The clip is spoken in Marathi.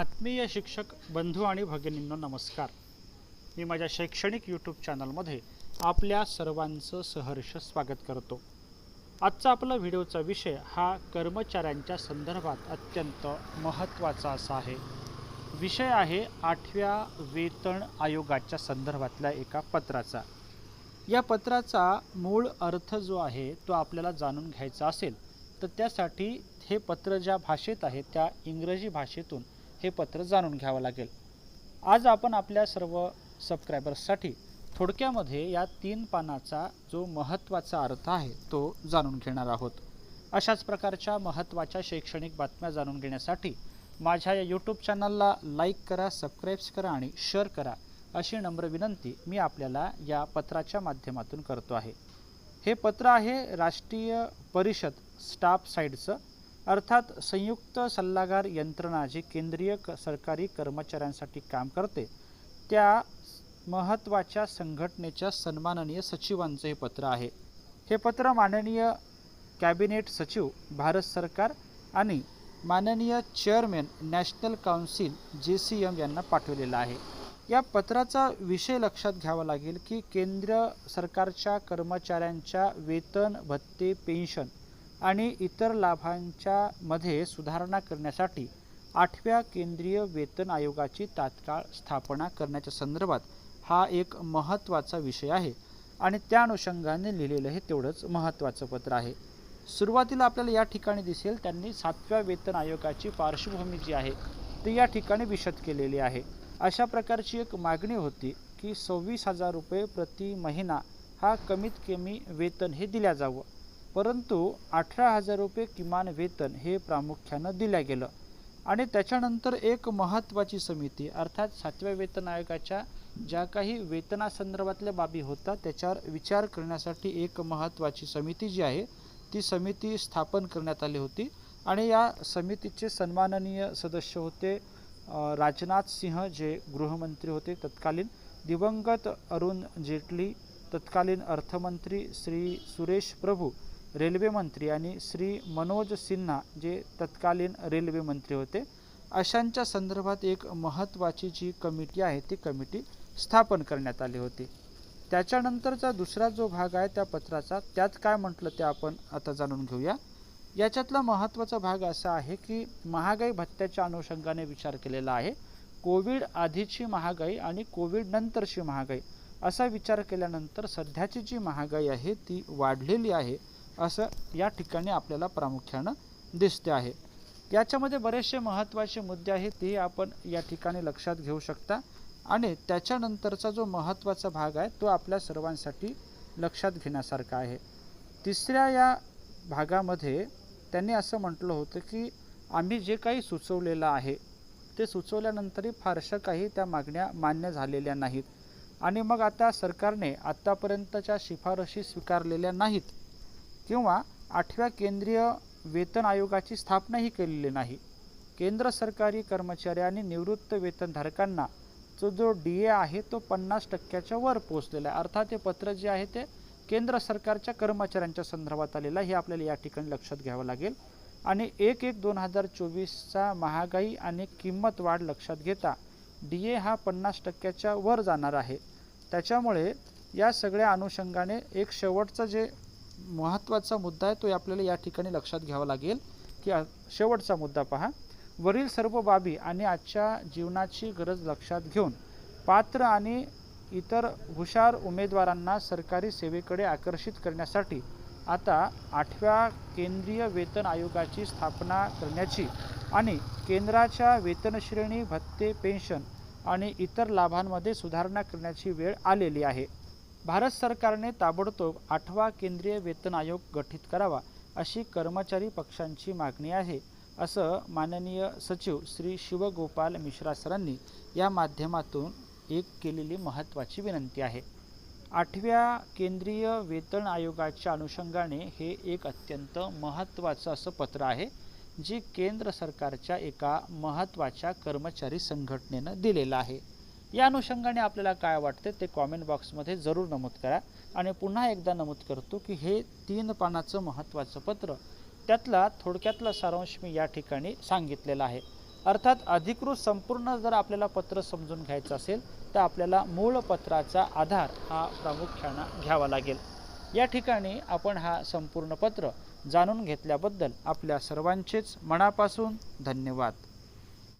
आत्मीय शिक्षक बंधू आणि भगिनींनो नमस्कार. मी माझ्या शैक्षणिक यूट्यूब चॅनलमध्ये आपल्या सर्वांचं सहर्ष स्वागत करतो. आजचा आपला व्हिडिओचा विषय हा कर्मचाऱ्यांच्या संदर्भात अत्यंत महत्त्वाचा असा आहे. विषय आहे आठव्या वेतन आयोगाच्या संदर्भातल्या एका पत्राचा. या पत्राचा मूळ अर्थ जो आहे तो आपल्याला जाणून घ्यायचा असेल तर त्यासाठी हे पत्र ज्या भाषेत आहे त्या इंग्रजी भाषेतून हे पत्र जाणून घ्यावं लागेल. आज आपण आपल्या सर्व सबस्क्रायबर्ससाठी थोडक्यामध्ये या तीन पानाचा जो महत्त्वाचा अर्थ आहे तो जाणून घेणार आहोत. अशाच प्रकारच्या महत्त्वाच्या शैक्षणिक बातम्या जाणून घेण्यासाठी माझ्या या यूट्यूब चॅनलला लाईक करा सबस्क्राईब्स करा आणि शेअर करा अशी नम्र विनंती मी आपल्याला या पत्राच्या माध्यमातून करतो आहे. हे पत्र आहे राष्ट्रीय परिषद स्टाफ साईडचं अर्थात संयुक्त सल्लागार यंत्रणा जी केंद्रीय क सरकारी कर्मचाऱ्यांसाठी काम करते. त्या महत्त्वाच्या संघटनेच्या सन्माननीय सचिवांचं हे पत्र आहे. हे पत्र माननीय कॅबिनेट सचिव भारत सरकार आणि माननीय chairman national council J C M यांना पाठवलेलं आहे. या पत्राचा विषय लक्षात घ्यावा लागेल की केंद्र सरकारच्या कर्मचाऱ्यांच्या वेतन भत्ते पेन्शन आणि इतर लाभांच्या मध्ये सुधारणा करण्यासाठी आठव्या केंद्रीय वेतन आयोगाची तात्काळ स्थापना करण्याच्या संदर्भात हा एक महत्त्वाचा विषय आहे. आणि त्या अनुषंगाने लिहिलेलं हे तेवढंच महत्त्वाचं पत्र आहे. सुरुवातीला आपल्याला या ठिकाणी दिसेल त्यांनी सातव्या वेतन आयोगाची पार्श्वभूमी जी आहे ती या ठिकाणी विशद केलेली आहे. अशा प्रकारची एक मागणी होती की सव्वीस हजार रुपये प्रति महिना हा कमीत कमी वेतन हे दिल्या जावं. परंतु अठरा हजार रुपये किमान वेतन हे प्रामुख्यानं दिल्या गेलं. आणि त्याच्यानंतर एक महत्त्वाची समिती अर्थात सातव्या वेतन आयोगाच्या ज्या काही वेतनासंदर्भातल्या बाबी होतात त्याच्यावर विचार करण्यासाठी एक महत्त्वाची समिती जी आहे ती समिती स्थापन करण्यात आली होती. आणि या समितीचे सन्माननीय सदस्य होते राजनाथ सिंह जे गृहमंत्री होते तत्कालीन दिवंगत अरुण जेटली तत्कालीन अर्थमंत्री श्री सुरेश प्रभू रेल्वे मंत्री आणि श्री मनोज सिन्हा जे तत्कालीन रेल्वे मंत्री होते अशांच्या संदर्भात एक महत्त्वाची जी कमिटी आहे ती कमिटी स्थापन करण्यात आली होती. त्याच्यानंतरचा दुसरा जो भाग आहे त्या पत्राचा त्यात काय म्हटलं ते आपण आता जाणून घेऊया. याच्यातला महत्त्वाचा भाग असा आहे की महागाई भत्त्याच्या अनुषंगाने विचार केलेला आहे. कोविड आधीची महागाई आणि कोविड नंतरची महागाई असा विचार केल्यानंतर सध्याची जी महागाई आहे ती वाढलेली आहे. असं या ठिकाणी आपल्याला प्रामुख्यानं दिसते आहे. याच्यामध्ये बरेचसे महत्त्वाचे मुद्दे आहेत ते आपण या ठिकाणी लक्षात घेऊ शकता. आणि त्याच्यानंतरचा जो महत्त्वाचा भाग आहे तो आपल्या सर्वांसाठी लक्षात घेण्यासारखा आहे. तिसऱ्या या भागामध्ये त्यांनी असं म्हटलं होतं की आम्ही जे काही सुचवलेलं आहे ते सुचवल्यानंतरही फारशा काही त्या मागण्या मान्य झालेल्या नाहीत. आणि मग आता सरकारने आत्तापर्यंतच्या शिफारशी स्वीकारलेल्या नाहीत. किंवा आठव्या केंद्रीय वेतन आयोगाची स्थापनाही केलेली नाही. केंद्र सरकारी कर्मचारी आणि निवृत्त वेतनधारकांना जो जो डी ए आहे तो पन्नास टक्क्याच्या वर पोहोचलेला आहे. अर्थात हे पत्र जे आहे ते केंद्र सरकारच्या कर्मचाऱ्यांच्या संदर्भात आलेलं आहे. हे आपल्याला या ठिकाणी लक्षात घ्यावं लागेल. आणि एक एक दोन हजार चोवीसचा महागाई आणि किंमत वाढ लक्षात घेता डी ए हा पन्नास टक्क्याच्या वर जाणार आहे. त्याच्यामुळे या सगळ्या अनुषंगाने एक शेवटचं जे महत्त्वाचा मुद्दा आहे तो आपल्याला या ठिकाणी लक्षात घ्यावा लागेल. की शेवटचा मुद्दा पहा. वरील सर्व बाबी आणि आजच्या जीवनाची गरज लक्षात घेऊन पात्र आणि इतर हुशार उमेदवारांना सरकारी सेवेकडे आकर्षित करण्यासाठी आता आठव्या केंद्रीय वेतन आयोगाची स्थापना करण्याची आणि केंद्राच्या वेतनश्रेणी भत्ते पेन्शन आणि इतर लाभांमध्ये सुधारणा करण्याची वेळ आलेली आहे. भारत सरकारने ताबडतोब आठवा केंद्रीय वेतन आयोग गठीत करावा अशी कर्मचारी पक्षांची मागणी आहे असं माननीय सचिव श्री शिवगोपाल मिश्रा सरांनी या माध्यमातून एक केलेली महत्त्वाची विनंती आहे. आठव्या केंद्रीय वेतन आयोगाच्या अनुषंगाने हे एक अत्यंत महत्त्वाचं असं पत्र आहे जे केंद्र सरकारच्या एका महत्त्वाच्या कर्मचारी संघटनेनं दिलेलं आहे. या अनुषंगाने आपल्याला काय वाटते ते कॉमेंट बॉक्समध्ये जरूर नमूद करा. आणि पुन्हा एकदा नमूद करतो की हे तीन पानाचं महत्त्वाचं पत्र त्यातला थोडक्यातला सारांश मी या ठिकाणी सांगितलेला आहे. अर्थात अधिकृत संपूर्ण जर आपल्याला पत्र समजून घ्यायचं असेल तर आपल्याला मूळ पत्राचा आधार हा प्रामुख्यानं घ्यावा लागेल. या ठिकाणी आपण हा संपूर्ण पत्र जाणून घेतल्याबद्दल आपल्या सर्वांचेच मनापासून धन्यवाद.